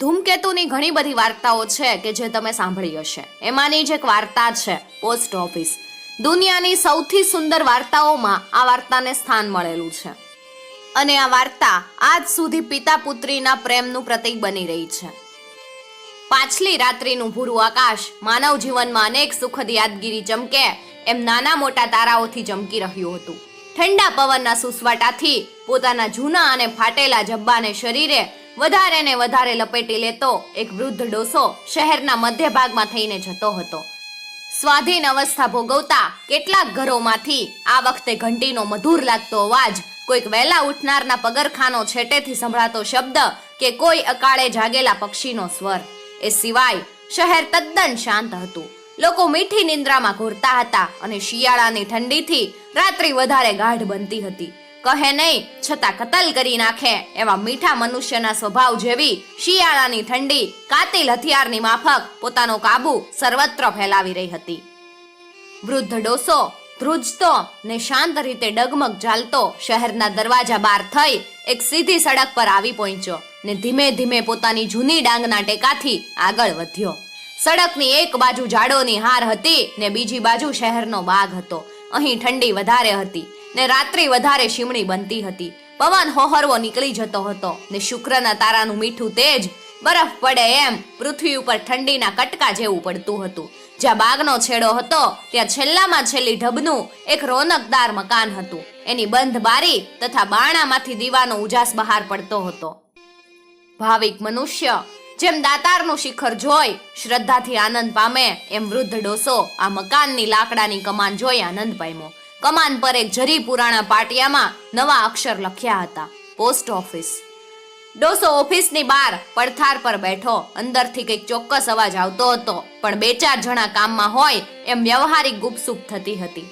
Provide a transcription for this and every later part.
ધૂમકેતુની ઘણી બધી વાર્તાઓ છે કે જે તમે સાંભળી હશે. એમાંની જ એક વાર્તા છે, પોસ્ટ ઓફિસ. દુનિયાની સૌથી સુંદર વાર્તાઓમાં આ વાર્તાને સ્થાન મળેલું છે. અને આ વાર્તા આજ સુધી પિતા પુત્રીના પ્રેમનું પ્રતીક બની રહી છે. પાછલી રાત્રિનું ભૂરું આકાશ માનવ જીવનમાં અનેક સુખદ યાદગીરી ચમકે એમ નાના મોટા તારાઓથી ચમકી રહ્યું હતું. ઠંડા પવનના સુસવાટાથી પોતાના જૂના અને ફાટેલા જબ્બાને શરીરે વધારે ને વધારે લપેટી લેતો એક વૃદ્ધ ડોસો શહેરના મધ્ય ભાગમાં થઈને જતો હતો. સ્વાધીન અવસ્થા ભોગવતા કેટલાક ઘરોમાંથી આ વખતે ઘંટીનો મધુર લાગતો અવાજ કોઈક વહેલા ઉઠનારના પગરખાનો છેટેથી સંભળાતો શબ્દ કે કોઈ અકાળે જાગેલા પક્ષીનો સ્વર. એ સિવાય શહેર તદ્દન શાંત હતું. લોકો મીઠી નિંદ્રામાં ઘોરતા હતા અને શિયાળાની ઠંડીથી રાત્રિ વધારે ગાઢ બનતી હતી. કહે નહીં, છતાં કતલ કરી નાખે. એવા મીઠા મનુષ્યના સ્વભાવ જેવી શિયાળાની ઠંડી, કાતિલ હથિયારની માફક પોતાનો કાબુ સર્વત્ર ફેલાવી રહી હતી. વૃદ્ધ ડોસો, ધ્રુજતો ને શાંત રીતે ડગમગ ચાલતો શહેરના દરવાજા બહાર થઈ એક સીધી સડક પર આવી પહોંચ્યો ને ધીમે ધીમે પોતાની જૂની ડાંગના ટેકાથી આગળ વધ્યો. સડકની એક બાજુ ઝાડોની હાર હતી ને બીજી બાજુ શહેરનો બાગ હતો. અહીં ઠંડી વધારે હતી. ને રાત્રિ વધારે શીમણી બનતી હતી. પવન હોહરવો નીકળી જતો હતો ને શુક્રના તારાનું મીઠું તેજ બરફ પડે એમ પૃથ્વી ઉપર ઠંડીના કટકા જેવું પડતું હતું. જ્યાં બાગનો છેડો હતો, ત્યાં છેલ્લામાં છેલ્લી ઢબનું એક રોનકદાર મકાન હતું. એની બંધ બારી તથા બાણામાંથી દીવાનો ઉજાસ બહાર પડતો હતો. ભાવિક મનુષ્ય, જેમ દાતારનું શિખર જોઈ શ્રદ્ધાથી આનંદ પામે, એમ વૃદ્ધ ડોસો આ મકાનની લાકડાની કમાન જોઈ આનંદ પામ્યો. કમાન પર એક જરી પુરાણા પાટિયામાં નવા અક્ષર લખ્યા હતા. Post office. ડોસો ઓફિસની બહાર પડથાર પર બેઠો. અંદરથી કંઈક ચોક્કસ અવાજ આવતો હતો. પણ બે ચાર જણા કામમાં હોય એમ વ્યવહારિક ગુપસુપ થતી હતી.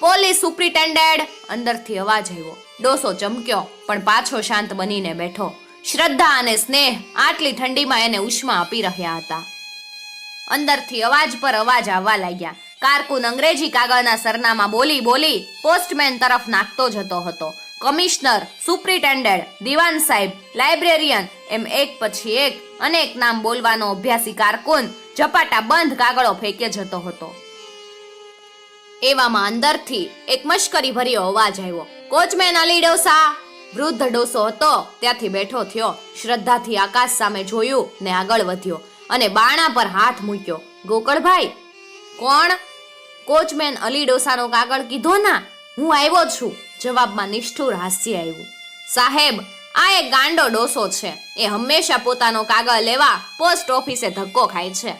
પોલીસ સુપ્રિટેન્ડેડ અંદરથી અવાજ આવ્યો. ડોસો ચમક્યો, પણ પાછો શાંત બનીને બેઠો. શ્રદ્ધા અને સ્નેહ આટલી ઠંડીમાં એને ઉષ્મા આપી રહ્યા હતા. અંદરથી અવાજ પર અવાજ આવવા લાગ્યા. કારકુન અંગ્રેજી કાગળના સરનામા બોલી બોલી પોસ્ટમેન તરફ નાખતો જતો હતો. કમિશનર, સુપ્રિન્ટેન્ડન્ટ, દિવાન સાહેબ, લાઇબ્રેરિયન એમ એક પછી એક અનેક નામ બોલવાનો અભ્યાસી કારકુન ઝપાટા બંધ કાગળો ફેંકે જતો હતો. એવામાં અંદરથી એક મશ્કરી ભર્યો અવાજ આવ્યો. કોચમેન અલી ડોસા! વૃદ્ધ ડોસો હતો. ત્યાંથી બેઠો થયો. શ્રદ્ધાથી આકાશ સામે જોયું ને આગળ વધ્યો અને બાણા પર હાથ મૂક્યો. ગોકળભાઈ કોણ? કોચમેન અલી ડોસાનો કાગળ કીધો ના, હું આવ્યો છું. જવાબમાં નિષ્ઠુર હાસ્ય આવ્યું. સાહેબ, આ એક ગાંડો ડોસો છે. એ હંમેશા પોતાનો કાગળ લેવા પોસ્ટ ઓફિસે ધક્કો ખાય છે.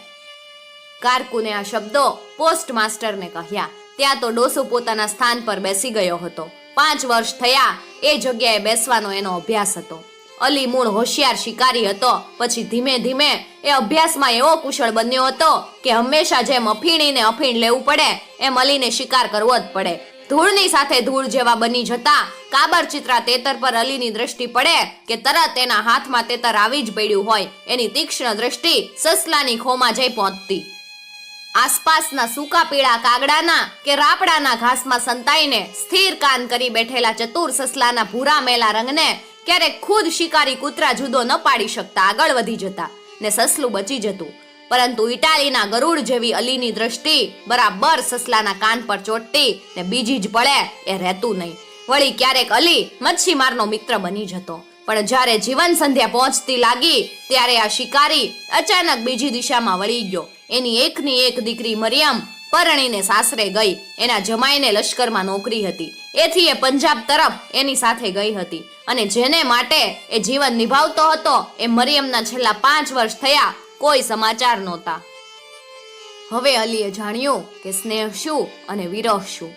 કારકુને આ શબ્દો પોસ્ટ માસ્ટરને કહ્યા. ત્યાં તો ડોસો પોતાના સ્થાન પર બેસી ગયો હતો. પાંચ વર્ષ થયા, એ જગ્યાએ બેસવાનો એનો અભ્યાસ હતો. અલી મૂળ હોશિયાર શિકારી હતો. પછી ધીમે ધીમે એ અભ્યાસમાં એવો કુશળ બન્યો હતો કે હંમેશા જેમ અફીણીને અફીણ લેવું પડે, એમ અલીને શિકાર કરવો જ પડે. ધૂળની સાથે ધૂળ જેવા બની જતા કાબર ચિત્રા તેતર પર અલીની દ્રષ્ટિ પડે કે તરત એના હાથમાં તેતર આવી જ પડ્યું હોય, એની તીક્ષ્ણ દ્રષ્ટિ સસલાની ખોમાં જઈ પહોંચતી. આસપાસના સૂકા પીળા કાગડાના કે રાપડાના ઘાસમાં સંતાઈને સ્થિર કાન કરી બેઠેલા ચતુર સસલાના ભૂરા મેલા રંગને ક્યારેક ખુદ શિકારી કૂતરા જુદો ન પાડી શકતા, આગળ વધી જતા ને સસલું બચી જતું. પરંતુ ઇટાલીના ગરુડ જેવી અલીની દ્રષ્ટિ બરાબર સસલાના કાન પર ચોટતી ને બીજી જ પડે એ રહેતું નહીં. વળી ક્યારેક અલી મચ્છીમારનો મિત્ર બની જતો. પણ જ્યારે જીવન સંધ્યા પહોંચતી લાગી, ત્યારે આ શિકારી અચાનક બીજી દિશામાં વળી ગયો. એની એકની એક દીકરી મરિયમ પરણીને સાસરે ગઈ. એના જમાઈને લશ્કરમાં નોકરી હતી. એથી એ પંજાબ તરફ એની સાથે ગઈ હતી. અને જેને માટે એ જીવન નિભાવતો હતો, એ મરિયમના છેલ્લા પાંચ વર્ષ થયા કોઈ સમાચાર નહોતા. હવે અલીએ જાણ્યું કે સ્નેહ શું અને વિરહ શું.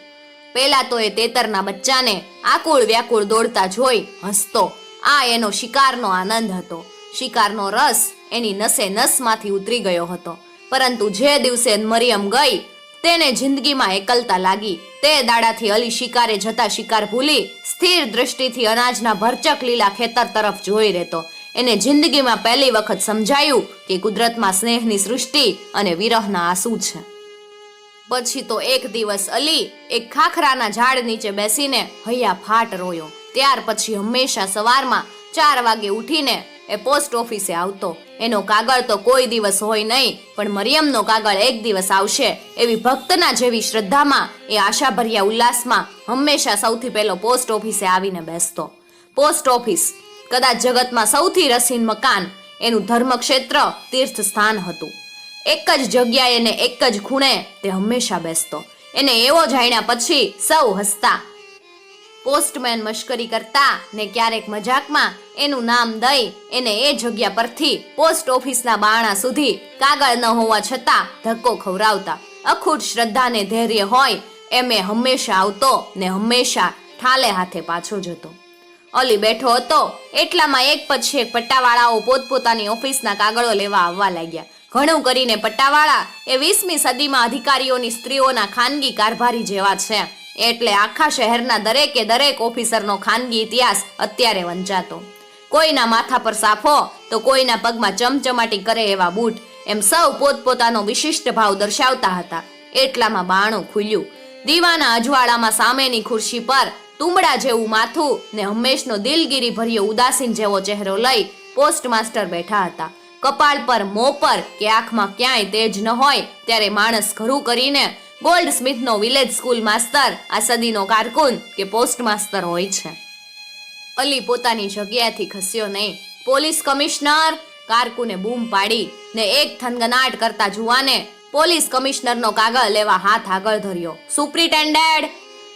પહેલા તો એ તેતરના બચ્ચાને આકુળ વ્યાકુળ દોડતા જોઈ હસતો. આ એનો શિકારનો આનંદ હતો. શિકારનો રસ એની નસે નસમાંથી ઉતરી ગયો હતો. પરંતુ જે દિવસે મરિયમ ગઈ તેને જિંદગીમાં એકલતા લાગી. તે દાડાથી અલી શિકારે જતા શિકાર ભૂલી સ્થિર દ્રષ્ટિથી અનાજના ભરચક લીલા ખેતર તરફ જોઈ રહેતો. એને જિંદગીમાં પહેલી વખત સમજાયું કે કુદરતમાં સ્નેહની સૃષ્ટિ અને વિરહના આંસુ છે. પછી તો એક દિવસ અલી એક ખાખરાના ઝાડ નીચે બેસીને હૈયા ફાટ રોયો. ત્યાર પછી હંમેશા સવારમાં ચાર વાગે ઉઠીને એ પોસ્ટ ઓફિસે આવતો. એનો કાગળ તો કોઈ દિવસ હોય નહીં, પણ મરિયમનો કાગળ એક દિવસ આવશે. એવી ભક્તના જેવી શ્રદ્ધામાં, એ આશાભર્યા ઉલ્લાસમાં હંમેશા સૌથી પહેલો પોસ્ટ ઓફિસે આવીને બેસતો. પોસ્ટ ઓફિસ, કદાચ જગતમાં સૌથી રસીન મકાન, એનું ધર્મક્ષેત્ર તીર્થ સ્થાન હતું. એક જ જગ્યાએ ને એક જ ખૂણે તે હંમેશા બેસતો. એને એવો જાણ્યા પછી સૌ હસતા. પોસ્ટમેન મશ્કરી કરતા ને ક્યારેક મજાકમાં એનું નામ દઈ એને એ જગ્યા પરથી પોસ્ટ ઓફિસના બાણા સુધી કાગળ ન હોવા છતાં ધક્કો ખવડાવતા. અખૂટ શ્રદ્ધા ને ધૈર્ય હોય એમ એ હંમેશા આવતો ને હંમેશા ઠાલે હાથે પાછો જતો. અલી બેઠો હતો, એટલામાં એક પછી એક પટ્ટાવાળાઓ પોતપોતાની ઓફિસના કાગળો લેવા આવવા લાગ્યા. ઘણું કરીને પટ્ટાવાળા એ વીસમી સદીમાં અધિકારીઓની સ્ત્રીઓના ખાનગી કારભારી જેવા છે. એટલે આખા શહેરના દરેકે દરેક ઓફિસરનો ખાનગી ઇતિહાસ અત્યારે વંચાતો. કોઈના માથા પર સાફો, તો કોઈના પગમાં ચમચમાટી કરે એવા બૂટ એમ સૌ પોતપોતાનો વિશિષ્ટ ભાવ દર્શાવતા હતા. એટલામાં બાણું ખુલ્યું. દીવાના અજવાળામાં સામેની ખુરશી પર તુંબડા જેવું માથું ને હંમેશનો દિલગીરી ભર્યો ઉદાસીન જેવો ચહેરો લઈ પોસ્ટ માસ્ટર બેઠા હતા. કપાળ પર, મોં પર કે આંખમાં ક્યાંય તેજ ન હોય, ત્યારે માણસ ઘરું કરીને ગોલ્ડ સ્મિથનો વિલેજ સ્કૂલ માસ્તર આ સદીનો કારકુન કે પોસ્ટ માસ્તર હોય છે. અલી પોતાની જગ્યાથી ખસ્યો નહીં. પોલીસ કમિશનર કારકુને બૂમ પાડી ને એક થનગનાટ કરતા જુવાને પોલીસ કમિશનરનો કાગળ લેવા હાથ આગળ ધર્યો. સુપ્રિન્ટેન્ડેન્ટ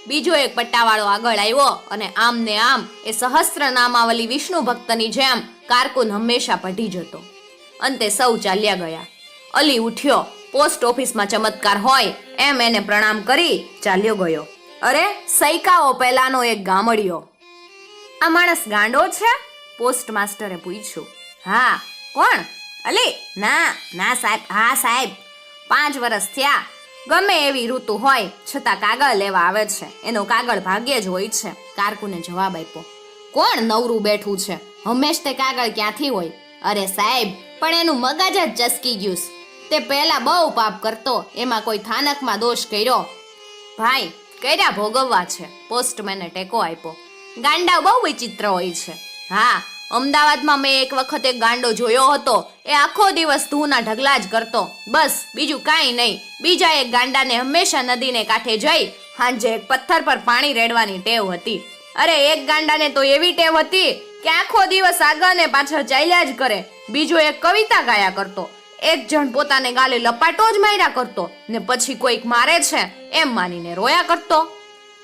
બીજો એક પટ્ટાવાળો આગળ આવ્યો અને આમ ને આમ એ સહસ્ત્ર નામાવલી વિષ્ણુ ભક્તની જેમ કારકુન હંમેશા પઢી જતો. અંતે સૌ ચાલ્યા ગયા. અલી ઉઠ્યો પોસ્ટ ઓફિસમાં ચમત્કાર હોય એમ એને પ્રણામ કરી ચાલ્યો ગયો. અરે, સૈકાઓ પહેલાનો એક ગામડિયો. આ માણસ ગાંડો છે? પોસ્ટ માસ્ટરે પૂછ્યું. હા, કોણ? અલી, ના ના સાહેબ, હા સાહેબ. પાંચ વર્ષ થયા. ગમે એવી ઋતુ હોય, છતાં કાગળ લેવા આવે છે. એનો કાગળ ભાગ્યે જ હોય છે, કારકુને જવાબ આપ્યો. કોણ નવરું બેઠું છે? હંમેશ તે કાગળ ક્યાંથી હોય? અરે સાહેબ, પણ એનું મગજ જ ચસકી ગયું છે. તે પહેલા બહુ પાપ કરતો. એમાં કોઈ થાનકમાં દોષ કર્યો. ભાઈ, કર્યા ભોગવવા છે. પોસ્ટમેને ટેકો આપ્યો. ગાંડા બહુ વિચિત્ર હોય છે. હા, અમદાવાદમાં મેં એક વખત એક ગાંડો જોયો હતો. એ આખો દિવસ ધૂના ઢગલા જ કરતો. બસ, બીજું કાંઈ નહીં. બીજા એક ગાંડાને હંમેશા નદીને કાંઠે જઈ હાંજે એક પથ્થર પર પાણી રેડવાની ટેવ હતી. અરે, એક ગાંડાને તો એવી ટેવ હતી કે આખો દિવસ આગળ ને પાછળ ચાલ્યા જ કરે. બીજો એક કવિતા ગાયા કરતો. એક જણ પોતાને ગાલે લપાટો જ માર્યા કરતો ને પછી કોઈક મારે છે એમ માનીને રોયા કરતો.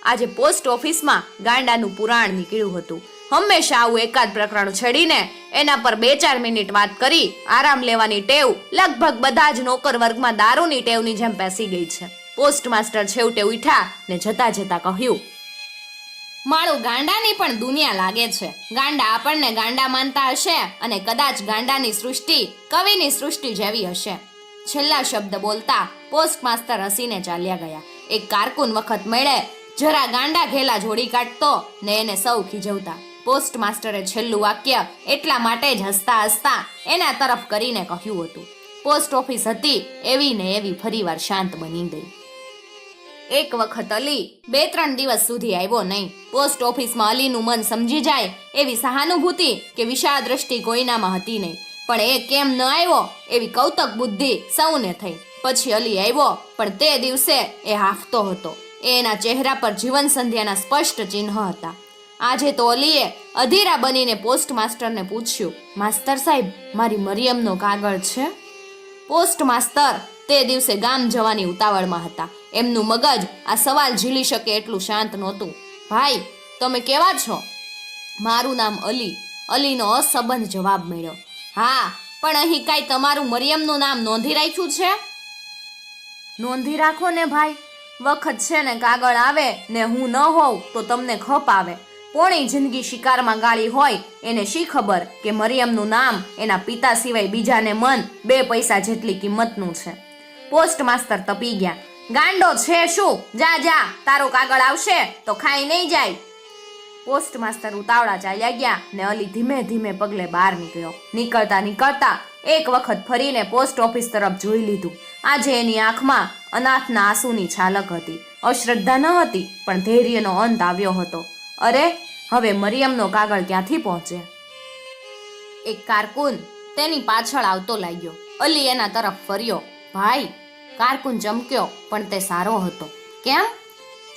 આજે પોસ્ટ ઓફિસમાં ગાંડાનું પુરાણ નીકળ્યું હતું. હંમેશા આવું એકાદ પ્રકરણ છેડીને એના પર બે ચાર મિનિટ વાત કરી, આરામ લેવાની ટેવ, લગભગ બધા જ નોકર વર્ગમાં દારૂની ટેવની જેમ પેસી ગઈ છે. પોસ્ટ માસ્ટર છેવટે ઉઠ્યા ને જતા જતા કહ્યું મારું ગાંડાની પણ દુનિયા લાગે છે. ગાંડા આપણને ગાંડા માનતા હશે અને કદાચ ગાંડાની સૃષ્ટિ કવિની સૃષ્ટિ જેવી હશે. છેલ્લા શબ્દ બોલતા પોસ્ટ માસ્ટર હસીને ચાલ્યા ગયા. એક કારકુન વખત મેળે જરા ગાંડા ઘેલા જોડી કાઢતો ને એને સૌ ખીજવતા. પોસ્ટ માસ્ટરે છેલ્લું વાક્ય એટલા માટે જ હસતા હસતા એના તરફ કરીને કહ્યું હતું. પોસ્ટ ઓફિસ હતી એવી ને એવી ફરીવાર શાંત બની ગઈ. એક વખત અલી બે ત્રણ દિવસ સુધી આવ્યો નહીં. પોસ્ટ ઓફિસમાં અલીનું મન સમજી જાય એવી સહાનુભૂતિ કે વિશાળ દ્રષ્ટિ કોઈનામાં હતી નહીં. પણ એ કેમ ન આવ્યો એવી કૌતક બુદ્ધિ સૌને થઈ. પછી અલી આવ્યો, પણ તે દિવસે એ હાફતો હતો. એ એના ચહેરા પર જીવન સંધ્યાના સ્પષ્ટ ચિહ્ન હતા. આજે તો અલીએ અધીરા બનીને પોસ્ટ માસ્ટરને પૂછ્યું, માસ્તર સાહેબ, મારી મરિયમનો કાગળ છે? પોસ્ટ માસ્તર તે દિવસે ગામ જવાની ઉતાવળમાં હતા. એમનું મગજ આ સવાલ ઝીલી શકે એટલું શાંત નહોતું. ભાઈ, તમે કેવા છો? મારું નામ અલી. અલીનો અસંબંધ જવાબ મળ્યો. હા, પણ અહીં કાંઈ તમારું મરિયમનું નામ નોંધી રાખ્યું છે? નોંધી રાખો ને ભાઈ. વખત છે ને કાગળ આવે ને હું ન હોઉં તો તમને ખપ આવે. પોણી જિંદગી શિકારમાં ગાળી હોય એને શી ખબર કે મરિયમનું નામ એના પિતા સિવાય બીજાને મન બે પૈસા જેટલી કિંમતનું છે. પોસ્ટ માસ્તર તપી ગયા. ગાંડો છે શું? જા જા, તારો કાગળ આવશે તો ખાઈ નહીં જાય. પોસ્ટ માસ્તર ઉતાવળા ચાલ્યા ગયા ને અલી ધીમે ધીમે પગલે બહાર નીકળ્યો. નીકળતા નીકળતા એક વખત ફરીને પોસ્ટ ઓફિસ તરફ જોઈ લીધું. આજે એની આંખમાં અનાથના આંસુની છાલક હતી. અશ્રદ્ધા ન હતી, પણ ધૈર્યનો અંત આવ્યો હતો. અરે, હવે મરિયમનો કાગળ ક્યાંથી પહોંચે? એક કારકુન તેની પાછળ આવતો લાગ્યો. અલી એના તરફ ફર્યો. ભાઈ કારકુન ચમક્યો પણ તે સારો હતો. કેમ?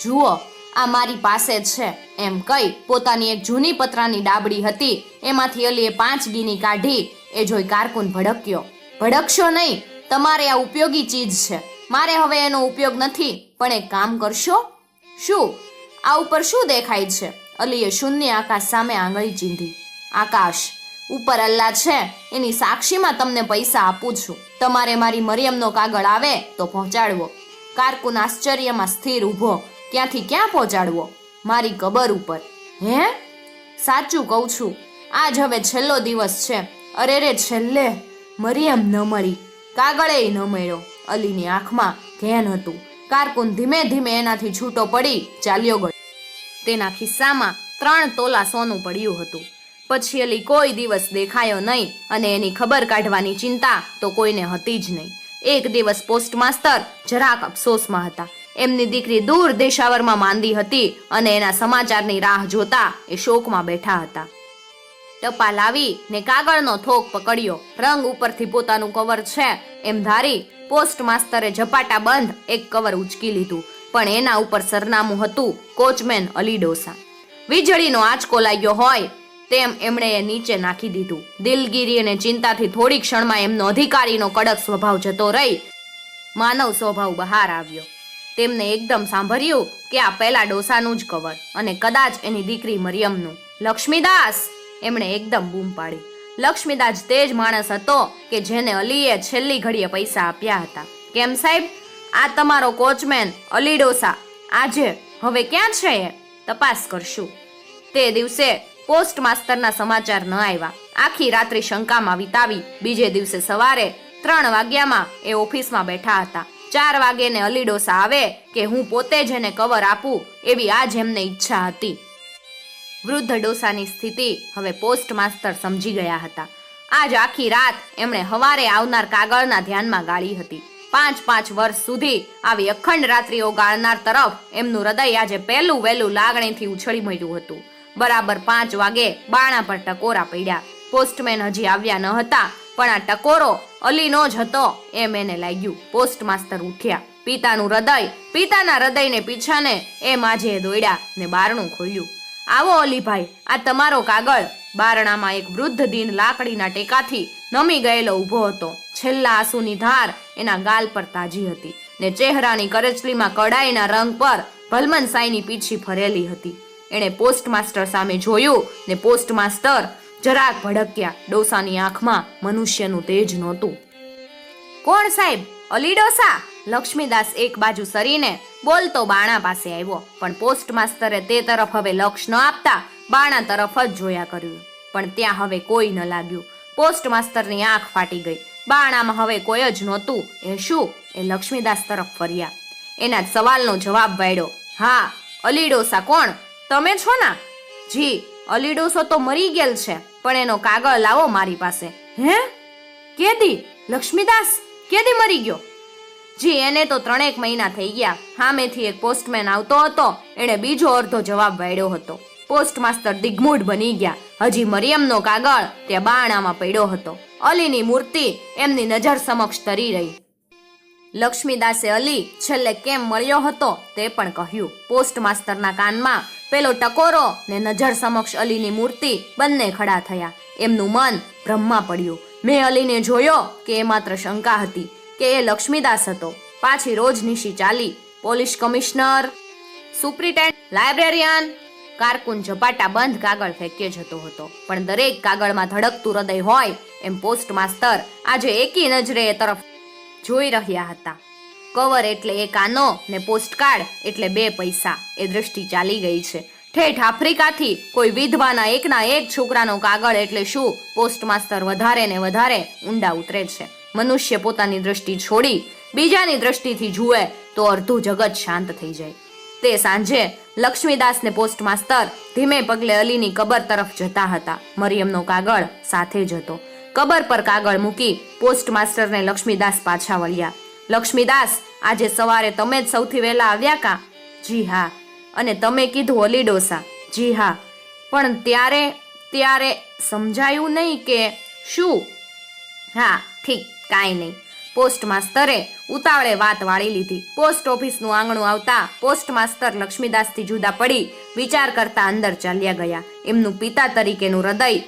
જુઓ, આ મારી પાસે છે. એમ કહી પોતાની એક જૂની પતરાની ડાબડી હતી. એમાંથી અલીએ પાંચ ગીની કાઢી. એ જોઈ કારકુન ભડક્યો. ભડકશો નહીં. તમારે આ ઉપયોગી ચીજ છે. મારે હવે એનો ઉપયોગ નથી, પણ એક કામ કરશો? શું? આ ઉપર શું દેખાય છે? અલીએ શૂન્ય આકાશ સામે આંગળી ચીંધી. આકાશ. ઉપર અલ્લાહ છે, એની સાક્ષીમાં તમને પૈસા આપું છું. તમારે મારી મરિયમનો કાગળ આવે તો પહોંચાડવો. કારકુન આશ્ચર્યમાં સ્થિર ઊભો. ક્યાંથી ક્યાં પહોંચાડવો? મારી કબર ઉપર. હે? સાચું કહું છું. આજ હવે છેલ્લો દિવસ છે. અરે રે, છેલ્લે. મરિયમ ન મળી કાગળે ન મળ્યો. અલીની આંખમાં ઘેન હતું. કારકુન ધીમે ધીમે એનાથી છૂટો પડી ચાલ્યો ગયો. તેના ખિસ્સામાં ત્રણ તોલા સોનું પડ્યું હતું. પછી અલી કોઈ દિવસ દેખાયો નહીં અને એની ખબર કાઢવાની ચિંતા તો કોઈને હતી જ નહીં. એક દિવસ પોસ્ટમાસ્તર જરાક અફસોસમાં હતા. એમની દીકરી દૂર દેશાવરમાં માંદી હતી અને એના સમાચારની રાહ જોતા એ શોકમાં બેઠા હતા. ટપાલ આવી ને કાગળનો થોક પકડ્યો. રંગ ઉપરથી પોતાનું કવર છે એમ ધારી પોસ્ટ માસ્તરે ઝપાટા બંધ એક કવર ઉચકી લીધું. પણ એના ઉપર સરનામું હતું કોચમેન અલી ડોસા. વીજળીનો આંચકો લાગ્યો હોય તેમ એમણે એ નીચે નાખી દીધું. દિલગીરી અને ચિંતાથી થોડી ક્ષણમાં એમનો અધિકારીનો કડક સ્વભાવ જતો રહી. માનવ સ્વભાવ બહાર આવ્યો. તેમને એકદમ સાંભળ્યું કે આ પહેલા ડોસાનું જ કવર અને કદાચ એની દીકરી મરિયમનું. લક્ષ્મીદાસ! એમણે એકદમ બૂમ પાડી. લક્ષ્મીદાસ તે જ માણસ હતો કે જેને અલીએ છેલ્લી ઘડીએ પૈસા આપ્યા હતા. કેમ સાહેબ? આ તમારો કોચમેન, અલી ડોસા. આજે? હવે ક્યાં છે એ? તપાસ કરશું. તે દિવસે પોસ્ટ માસ્તરના સમાચાર ન આવ્યા. આખી રાત્રિ શંકામાં વિતાવી બીજે દિવસે સવારે ત્રણ વાગ્યામાં એ ઓફિસમાં બેઠા હતા. ચાર વાગે ને અલી ડોસા આવે કે હું પોતે જ એને કવર આપું એવી આજ એમને ઈચ્છા હતી. વૃદ્ધ ડોસાની સ્થિતિ હવે પોસ્ટ માસ્તર સમજી ગયા હતા. આજ આખી રાત એમણે હવારે આવનાર કાગળના ધ્યાનમાં ગાળી હતી. પાંચ પાંચ વર્ષ સુધી આવી અખંડ રાત્રિઓ ગાળનાર તરફ એમનું હૃદય આજે પહેલું વહેલું લાગણીથી ઉછળી મળ્યું હતું. બરાબર પાંચ વાગે બાણા પર ટકોરા પડ્યા. પોસ્ટમેન હજી આવ્યા ન હતા, પણ આ ટકોરો અલીનો જ હતો એમ એને લાગ્યું. પોસ્ટ ઉઠ્યા. પિતાનું હૃદય, પિતાના હૃદયને પીછાને એ માજે દોડ્યા ને બારણું ખોલ્યું. આવો અલીભાઈ, આ તમારો કાગળ. બારણામાં એક વૃદ્ધ દિન લાકડીના ટેકાથી નમી ગયેલો ઊભો હતો. છેલ્લા આંસુની ધાર એના ગાલ પર તાજી હતી ને ચહેરાની કરચલીમાં કડાઈના રંગ પર ભલમન સાઈની પીછી ફરેલી હતી. એણે પોસ્ટમાસ્ટર સામે જોયું ને પોસ્ટમાસ્ટર જરાક ભડક્યા. ડોસાની આંખમાં મનુષ્યનું તેજ નહોતું. કોણ સાહેબ? અલી ડોસા? લક્ષ્મીદાસ એક બાજુ સરીને બોલતો બાણા પાસે આવ્યો. પણ પોસ્ટમાસ્ટરે તે તરફ હવે લક્ષ ન આપતા બાણા તરફ જ જોયા કર્યું. પણ ત્યાં હવે કોઈ ન લાગ્યું. પોસ્ટ માસ્તરની આંખ ફાટી ગઈ. બાણામાં હવે કોઈ જ નહોતું. એ શું? એ લક્ષ્મીદાસ તરફ ફર્યા. એના સવાલનો જવાબ વાળ્યો હા, અલી ડોસા કોણ? તમે છો ના? જી અલી ડોસો તો મરી ગયેલ છે, પણ એનો કાગળ લાવો મારી પાસે. હે? કેદી? લક્ષ્મીદાસ, કેદી મરી ગયો? જી, એને તો ત્રણેક મહિના થઈ ગયા. સામેથી એક પોસ્ટમેન આવતો હતો. એણે બીજો અડધો જવાબ વાળ્યો હતો. પોસ્ટ દિગ્મૂઢ બની ગયા. હજી મરિયમનો કાગળ તે બાણામાં પડ્યો હતો. અલીની મૂર્તિ એમની નજર સમક્ષ તરી રહી. લક્ષ્મીદાસે અલી છેલ્લે કેમ મળ્યો હતો તે પણ કહ્યું. પોસ્ટ માસ્ટરના કાનમાં પેલો ટકોરો ને નજર સમક્ષ અલીની મૂર્તિ બંને ખડા થયા. એમનું મન ભ્રમમાં પડ્યું. મેં અલીને જોયો કે એ માત્ર શંકા હતી કે એ લક્ષ્મીદાસ હતો. પાછી રોજ નિશી ચાલી પોલીસ કમિશનર સુપ્રિન્ટેન્ડ લાઇબ્રેરિયન કારકુન ઝપાટા બંધ કાગળ ફેંકે જતો હતો. પણ દરેક કાગળમાં ધડકતું હૃદય હોય એમ પોસ્ટ માસ્તર આજે એકી નજરે એ તરફ જોઈ રહ્યા હતા. કવર એટલે એક આનો ને પોસ્ટકાર્ડ એટલે બે પૈસા. એ દ્રષ્ટિ ચાલી ગઈ છે. ઠેઠ આફ્રિકાથી કોઈ વિધવાના એકના એક છોકરાનો કાગળ એટલે શું? પોસ્ટ માસ્તર વધારે ને વધારે ઊંડા ઉતરે છે. મનુષ્ય પોતાની દ્રષ્ટિ છોડી બીજાની દ્રષ્ટિથી જુએ તો અડધું જગત શાંત થઈ જાય. તે સાંજે લક્ષ્મીદાસ ને પોસ્ટ માસ્તર ધીમે પગલે અલીની કબર તરફ જતા હતા. મરિયમનો કાગળ સાથે જ હતો. કબર પર કાગળ મૂકી પોસ્ટ માસ્ટરને લક્ષ્મીદાસ પાછા વળ્યા. લક્ષ્મીદાસ, આજે સવારે તમે જ સૌથી વહેલા આવ્યા કા? જી હા. અને તમે કીધું અલી ડોસા. જી હા. પણ ત્યારે ત્યારે સમજાયું નહીં કે શું? હા, ઠીક, કાંઈ નહીં. પોસ્ટ માસ્તરે ઉતાવળે વાત વાળી લીધી. પોસ્ટ ઓફિસનું આંગણું આવતા પોસ્ટ માસ્તર લક્ષ્મીદાસથી જુદા પડી, વિચાર કરતા અંદર ચાલ્યા ગયા. એમનું પિતા તરીકેનું હૃદય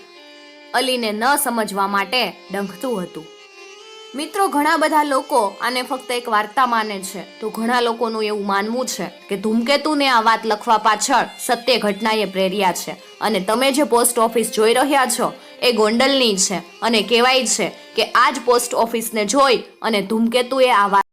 અલીને ન સમજવા માટે ડંખતું હતું. મિત્રો, ઘણા બધા લોકો આને ફક્ત એક વાર્તા માને છે. તો ઘણા લોકોનું એવું માનવું છે કે ધૂમકેતુને આ વાત લખવા પાછળ સત્ય ઘટનાએ પ્રેર્યા છે. અને તમે જે પોસ્ટ ઓફિસ જોઈ રહ્યા છો, એ ગોંડલની છે. અને કહેવાય છે કે આ જ પોસ્ટ ઓફિસને જોઈ અને ધૂમકેતુએ આ વાત